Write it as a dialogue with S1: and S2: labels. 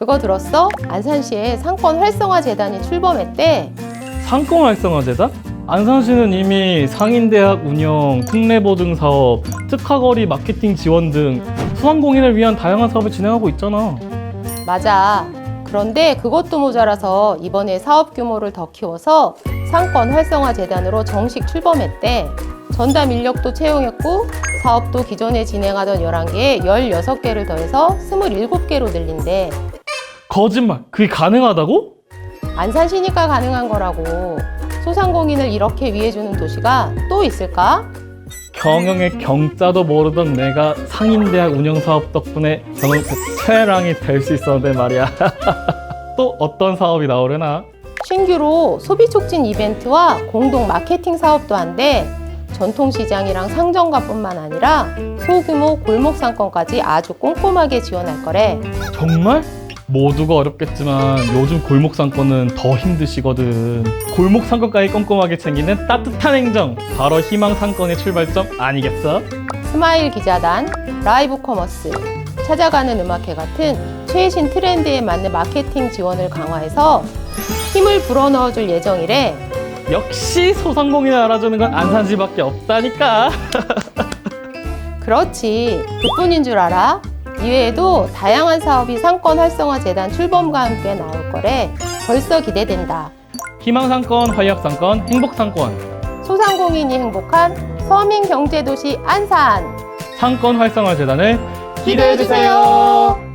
S1: 그거 들었어? 안산시에 상권 활성화 재단이 출범했대.
S2: 상권 활성화 재단? 안산시는 이미 상인대학 운영, 특례보증 사업, 특화거리 마케팅 지원 등 소상공인을 위한 다양한 사업을 진행하고 있잖아.
S1: 맞아. 그런데 그것도 모자라서 이번에 사업 규모를 더 키워서 상권 활성화 재단으로 정식 출범했대. 전담 인력도 채용했고 사업도 기존에 진행하던 11개에 16개를 더해서 27개로 늘린대.
S2: 거짓말. 그게 가능하다고?
S1: 안산시니까 가능한 거라고. 소상공인을 이렇게 위해주는 도시가 또 있을까?
S2: 경영의 경자도 모르던 내가 상인대학 운영사업 덕분에 저는 그 최랑이 될 수 있었는데 말이야. 또 어떤 사업이 나오려나?
S1: 신규로 소비 촉진 이벤트와 공동 마케팅 사업도 한대. 전통시장이랑 상점가뿐만 아니라 소규모 골목 상권까지 아주 꼼꼼하게 지원할 거래.
S2: 정말? 모두가 어렵겠지만 요즘 골목 상권은 더 힘드시거든. 골목 상권까지 꼼꼼하게 챙기는 따뜻한 행정. 바로 희망 상권의 출발점 아니겠어?
S1: 스마일 기자단, 라이브 커머스, 찾아가는 음악회 같은 최신 트렌드에 맞는 마케팅 지원을 강화해서 힘을 불어넣어줄 예정이래.
S2: 역시 소상공인을 알아주는 건 안산시밖에 없다니까.
S1: 그렇지. 그뿐인 줄 알아? 이외에도 다양한 사업이 상권 활성화 재단 출범과 함께 나올 거래. 벌써 기대된다.
S2: 희망 상권, 활력 상권, 행복 상권.
S1: 소상공인이 행복한 서민 경제도시 안산.
S2: 상권 활성화 재단을
S1: 기대해 주세요.